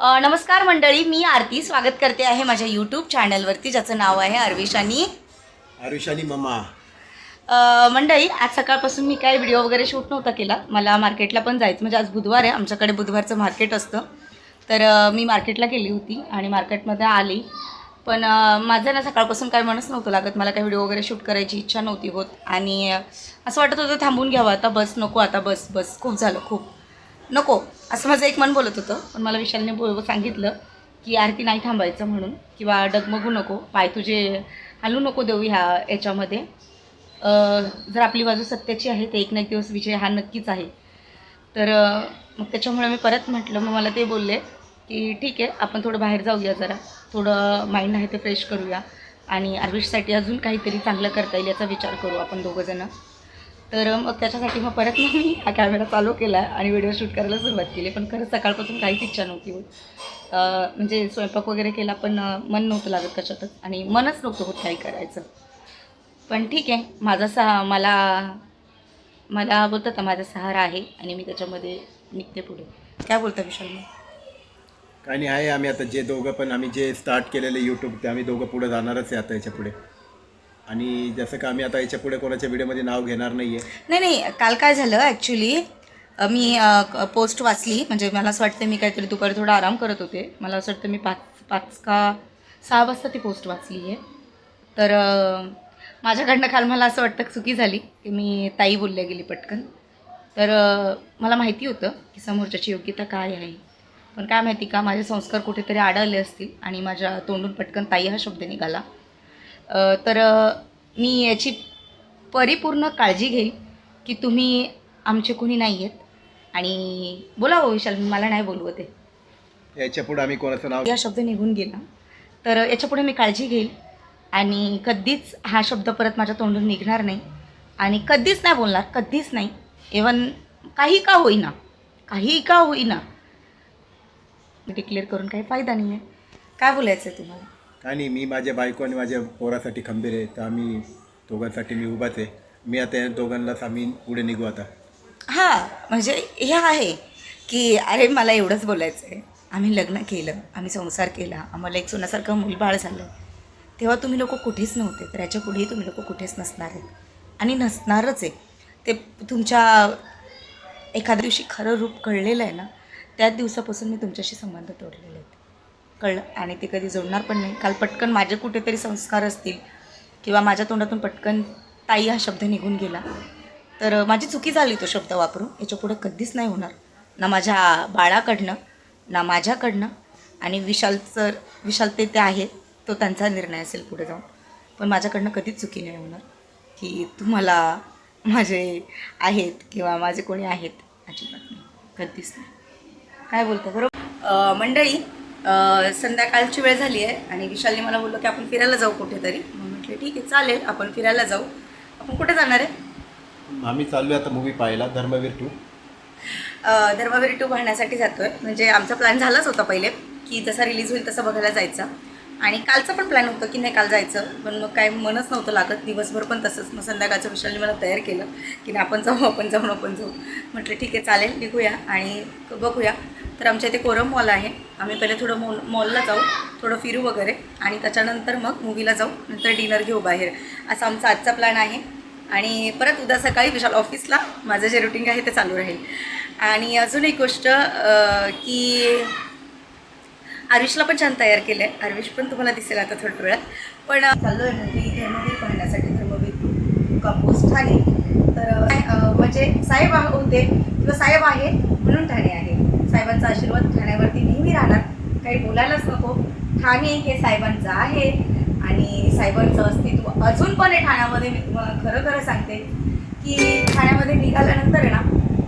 नमस्कार मंडळी मी आरती स्वागत करते आहे माझ्या यूट्यूब चॅनलवरती ज्याचं नाव आहे अर्विशानी आरुषानी मम्मा अ, मंडळी आज सकाळपासून मी काय व्हिडिओ वगैरे शूट नव्हता केला. मला मार्केटला पण जायचं म्हणजे आज बुधवार आहे आमच्याकडे बुधवारचं मार्केट असतं. तर मी मार्केटला गेली होती आणि मार्केटमध्ये आली. पण माझं ना सकाळपासून काय मनच नव्हतं लागत. मला काही व्हिडिओ वगैरे शूट करायची इच्छा नव्हती होत. आणि असं वाटत होतं थांबून घ्यावं. आता बस नको आता बस बस. खूप झालं खूप. नको असं माझं एक मन बोलत होतं. पण मला विशालने बो सांगितलं की आरती नाही थांबायचं म्हणून किंवा डगमगू नको पाय तुझे हलू नको देऊ ह्या याच्यामध्ये. जर आपली बाजू सत्याची आहे तर एक ना एक दिवस विजय हा नक्कीच आहे. तर मग त्याच्यामुळे मी परत म्हटलं मग मला ते बोलले की ठीक आहे आपण थोडं बाहेर जाऊया जरा. थोडं माइंड आहे ते फ्रेश करूया. आणि आरविशसाठी अजून काहीतरी चांगलं करता येईल याचा विचार करू आपण दोघंजणं तर मग त्याच्यासाठी मग परत मग मी हा कॅमेरा चालू केला आणि व्हिडिओ शूट करायला सुरुवात केली. पण खरंच सकाळपासून काहीच इच्छा नव्हती होत. म्हणजे स्वयंपाक वगैरे केला पण मन नव्हतं लागत कशातच आणि मनच नव्हतं होत काही करायचं. पण ठीक आहे माझा सहा मला मला बोलतात माझा सहारा आहे आणि मी त्याच्यामध्ये निघते पुढे. काय बोलता विशाल मग काही नाही आहे आम्ही आता जे दोघं पण आम्ही जे स्टार्ट केलेलं यूट्यूब ते आम्ही दोघं पुढे जाणारच आहे आता याच्यापुढे. आणि जसं का आम्ही आता याच्यापुढे कोणाच्या व्हिडिओमध्ये नाव घेणार नाही आहे नाही नाही काल काय झालं ॲक्च्युली मी पोस्ट वाचली म्हणजे मला असं वाटतं मी काहीतरी दुपारी थोडा आराम करत होते. मला असं वाटतं मी पाच पाच का सहा वाजता ती पोस्ट वाचली आहे तर माझ्याकडनं काल मला असं वाटतं चुकी झाली की मी ताई बोलल्या गेली पटकन. तर मला माहिती होतं की समोरच्याची योग्यता काय आहे. पण काय माहिती का माझे संस्कार कुठेतरी आढळले असतील आणि माझ्या तोंडून पटकन ताई हा शब्द निघाला. तर मी याची परिपूर्ण काळजी घेईल की तुम्ही आमचे कोणी नाही आहेत आणि बोला हो विशाल मला नाही बोलवत आहे याच्यापुढे आम्ही कोणाचं नाव या शब्द निघून गेला. तर याच्यापुढे मी काळजी घेईल. आणि कधीच हा शब्द परत माझ्या तोंडून निघणार नाही. आणि कधीच नाही बोलणार कधीच नाही. इवन काही का होईना काही का होईना. मी डिक्लेअर करून काही फायदा नाही आहे काय बोलायचं आहे तुम्हाला? आणि मी माझ्या बायको आणि माझ्या पोरासाठी खंबीर आहे तर आम्ही दोघांसाठी मी उभाच आहे. मी आता या दोघांनाच आम्ही पुढे निघू आता. हां म्हणजे हे आहे की अरे मला एवढंच बोलायचं आहे. आम्ही लग्न केलं आम्ही संसार केला आम्हाला एक सोन्यासारखं मूलबाळ झालं. तेव्हा तुम्ही लोक कुठेच नव्हते तर याच्या पुढेही तुम्ही लोक कुठेच नसणार आहेत. आणि नसणारच आहे. ते तुमच्या एखाद्या दिवशी खरं रूप कळलेलं आहे ना त्याच दिवसापासून मी तुमच्याशी संबंध तोडलेले आहेत. कळलं आणि ते कधी जोडणार पण नाही. काल पटकन माझे कुठेतरी संस्कार असतील किंवा माझ्या तोंडातून पटकन ताई हा शब्द निघून गेला. तर माझी चुकी झाली तो शब्द वापरून. याच्यापुढे कधीच नाही होणार. ना माझ्या बाळाकडनं ना माझ्याकडनं आणि विशाल सर विशाल ते ते आहेत तो त्यांचा निर्णय असेल पुढे जाऊन. पण माझ्याकडनं कधीच चुकी नाही होणार. की तुम्हाला माझे आहेत किंवा माझे कोणी आहेत अजिबात नाही. कधीच नाही. काय बोलतो बरोबर? मंडळी संध्याकाळची वेळ झाली आहे आणि विशालने मला बोललं की आपण फिरायला जाऊ कुठेतरी. मग म्हटलं ठीक आहे चालेल आपण फिरायला जाऊ. आपण कुठे जाणार आहे? आम्ही चाललो आता मूवी पाहायला धर्मवीर टू धर्मवीर टू पाहण्यासाठी जातो आहे म्हणजे आमचा प्लॅन झालाच होता पहिले की जसा रिलीज होईल तसं बघायला जायचा. आणि कालचं पण प्लॅन होतं की नाही काल जायचं. पण मग काय मनच नव्हतं लागत. दिवसभर पण तसंच. मग संध्याकाळचं विषयाने मला तयार केलं की नाही आपण जाऊ आपण जाऊ आपण जाऊ. म्हटलं ठीक आहे चालेल निघूया आणि बघूया. तर आमच्या इथे कोरम मॉल आहे. आम्ही पहिले थोडं मॉल मॉलला जाऊ थोडं फिरू वगैरे आणि त्याच्यानंतर मग मूवीला जाऊ. नंतर डिनर घेऊ बाहेर. असा आमचा आजचा प्लॅन आहे. आणि परत उद्या सकाळी विशाल ऑफिसला माझं जे रुटीन आहे ते चालू राहील. आणि अजून एक गोष्ट की आरविशला पण छान तयार केलं आहे आरविश पण तुम्हाला दिसेल आता थोड्या वेळात. पण चाललो आहे मूवी धर्मवीर पाहण्यासाठी धर्मवीर कंपोस्ट ठाणे. तर म्हणजे साहेब होते. किंवा साहेब आहे म्हणून ठाणे आहे. साहेबांचा आशीर्वाद ठाण्यावरती नेहमी राहणार. काही बोलायलाच नको. ठाणे हे साहेबांचं आहे. आणि साहेबांचं अस्तित्व अजून पण आहे ठाण्यामध्ये मी तुम्हाला खरं खरं सांगते की ठाण्यामध्ये निघाल्यानंतर ना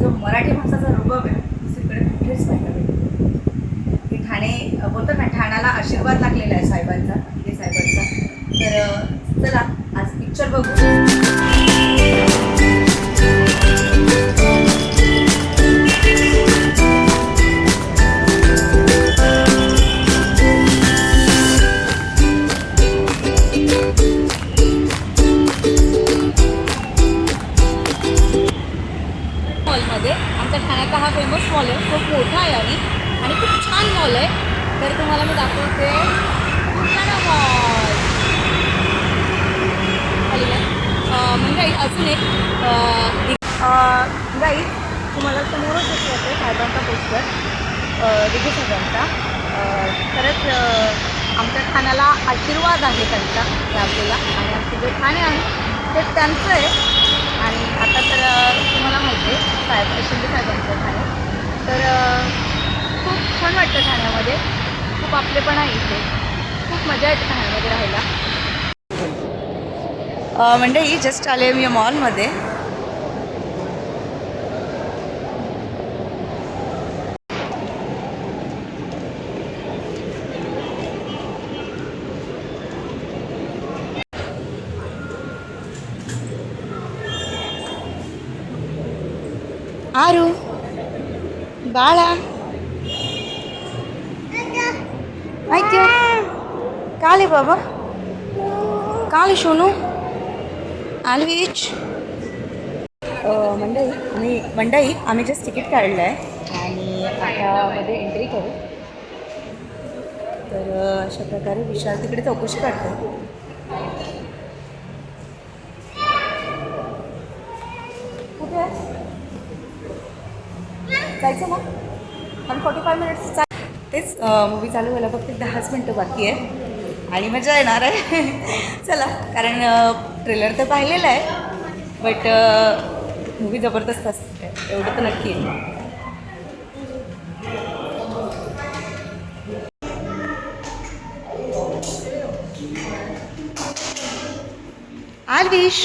जो मराठी माणसाचा रुबाब आहे दुसरीकडे कुठेच पाहायला भेटतो की ठाणे अ, बोलतात ना ठाण्याला आशीर्वाद लागलेला आहे साहेबांचा हे साहेबांचा. तर चला आज पिक्चर बघू. अजून एक गाई तुम्हाला समोरच दिसत आहे साहेबांचा पोस्टर दिघे साहेबांचा खरंच आमच्या ठाण्याला आशीर्वाद आहे त्यांचा ते आपल्याला. आणि आमचे जे ठाणे आहे ते त्यांचं आहे. आणि आता तर तुम्हाला माहिती आहे साहेब शिंदे साहेबांचं ठाणे. तर खूप छान वाटतं ठाण्यामध्ये. खूप आपलेपणा आहे इथे. खूप मजा येते ठाण्यामध्ये राहायला. मंडळी जस्ट आले मी मॉलमध्ये आरू बाळा माहिती काले बाबा। काले सोनू। आलविच मंडई आम्ही मंडई आम्ही जस्ट तिकीट काढलं आहे. आणि आता एंट्री करू. तर अशा प्रकारे विशाल तिकडे चौकशी काढतो कुठे आहे? जायचं ना? आणि फोर्टी फाय मिनिट्स चा तेच मूवी चालू व्हायला फक्त दहाच मिनटं बाकी आहे आणि मजा येणार आहे. चला कारण ट्रेलर तर पाहिलेला आहे बट मूवी जबरदस्त असते. एवढं तर नक्की आहे. आलविश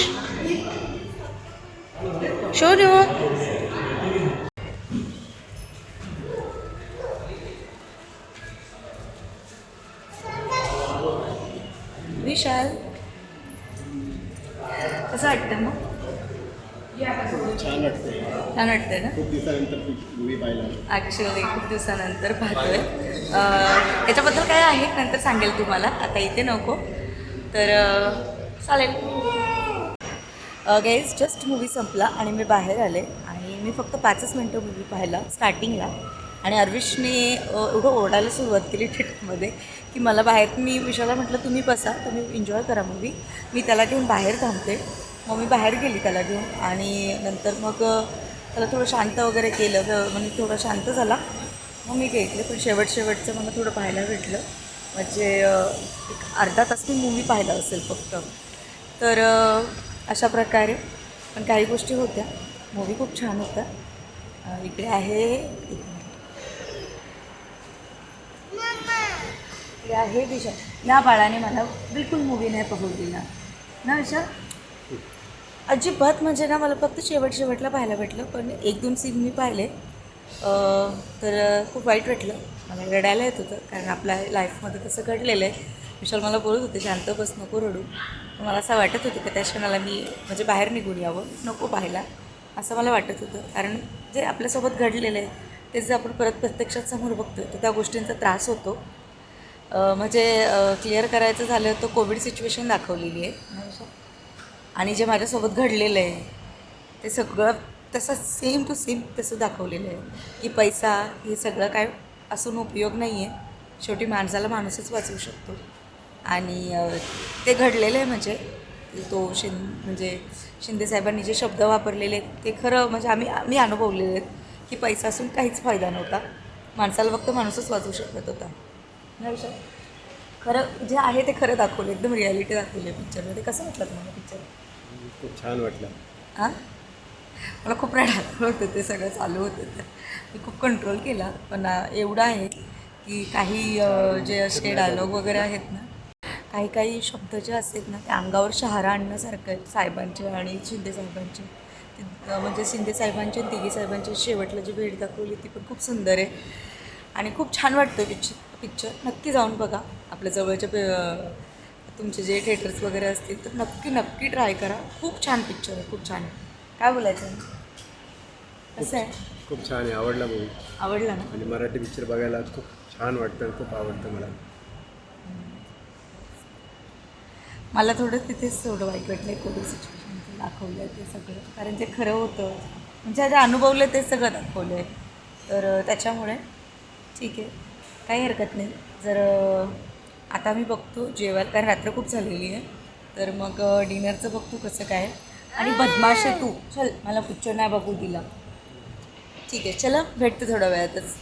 शोनू विशाल. कसं वाटतं मग? छान वाटतं छान वाटतं ना? खूप दिवसानंतर मूवी पाहिला. ॲक्च्युली खूप दिवसानंतर पाहतोय. अं, याच्याबद्दल काय आहे? नंतर सांगेल तुम्हाला. आता इथे नको. तर अं, चालेल. गाईज जस्ट मूवी संपला आणि मी बाहेर आले. आणि मी फक्त पाचच मिनटं मूवी पाहिला स्टार्टिंगला आणि अरविशने अं, एवढं ओरडायला सुरुवात केली थिएटरमध्ये की मला बाहेर मी विशाला म्हटलं तुम्ही बसा. तुम्ही एन्जॉय करा मूवी मी त्याला घेऊन बाहेर थांबते. मग मी बाहेर गेली त्याला घेऊन आणि नंतर मग त्याला थोडं शांत वगैरे केलं तर म्हणजे थोडं शांत झाला. मग मी घेतले पण शेवट शेवटचं मला थोडं पाहायला भेटलं. म्हणजे एक अर्धा तास मी मूवी पाहिला असेल फक्त. तर अशा प्रकारे पण काही गोष्टी होत्या. मूवी खूप छान होता. इकडे आहे इकडे आहे दिशा या बाळाने मला बिलकुल मूवी नाही पाहू दिला ना अशा अजिबात म्हणजे ना मला फक्त शेवट शेवटला पाहायला भेटलं पण एक दोन सीन मी पाहिले. तर खूप वाईट वाटलं. मला रडायला येत होतं कारण आपल्या लाईफमध्ये तसं घडलेलं आहे. विशाल मला बोलत होते शांत बस नको रडू. मला असं वाटत होतं की त्या क्षणाला मी म्हणजे बाहेर निघून यावं नको पाहायला असं मला वाटत होतं. कारण जे आपल्यासोबत घडलेलं आहे ते जे आपण परत प्रत्यक्षात समोर बघतो तर त्या गोष्टींचा त्रास होतो. म्हणजे क्लिअर करायचं झालं तर कोविड सिच्युएशन दाखवलेली आहे. आणि जे माझ्यासोबत घडलेलं आहे ते सगळं तसं सेम टू सेम तसं दाखवलेलं आहे की पैसा हे सगळं काय असून उपयोग नाही आहे. शेवटी माणसाला माणूसच वाचवू शकतो. आणि ते घडलेलं आहे म्हणजे तो शिं म्हणजे शिंदे साहेबांनी जे शब्द वापरलेले आहेत ते खरं म्हणजे आम्ही आम्ही अनुभवलेले आहेत की पैसा असून काहीच फायदा नव्हता. माणसाला फक्त माणूसच वाचवू शकत होता. नाही खरं जे आहे ते खरं दाखवलं एकदम रियालिटी दाखवली आहे पिक्चरमध्ये कसं वाटलं तुम्हाला पिक्चर खूप छान वाटलं. हां? मला खूप रडायला होतं ते सगळं चालू होतं. तर मी खूप कंट्रोल केला पण एवढं आहे की काही जे असे डायलॉग वगैरे आहेत ना काही काही शब्द जे असतात ना ते अंगावर शहारा आणण्यासारखं आहेत. साहेबांचे आणि शिंदे साहेबांचे. म्हणजे शिंदे साहेबांचे आणि तिघी साहेबांचे शेवटला जी भेट दाखवली ती पण खूप सुंदर आहे. आणि खूप छान वाटतं पिक्चर पिक्चर नक्की जाऊन बघा. आपल्या जवळच्या तुमचे जे थिएटर्स वगैरे असतील तर नक्की नक्की ट्राय करा. खूप छान पिक्चर आहे खूप छान आहे. काय बोलायचं? आहे? कसं आहे? खूप छान आहे आवडला मूवी आवडला ना? आणि मराठी पिक्चर बघायला खूप छान वाटतं आणि खूप आवडतं मला. मला थोडं तिथेच थोडं वाईट वाटलं आहे कोविड सिच्युएशन दाखवलं ते सगळं. कारण जे खरं होतं. म्हणजे जे अनुभवलं ते सगळं दाखवलं आहे तर त्याच्यामुळे ठीक आहे. काही हरकत नाही. जर आता मी बघतो जेवायला कारण रात्र खूप झालेली आहे. तर मग डिनरचं बघतो कसं काय. आणि बदमाश आहे तू. चल मला पुच्छ नाही बघू दिला. ठीक आहे चला भेटते थोड्या वेळातच.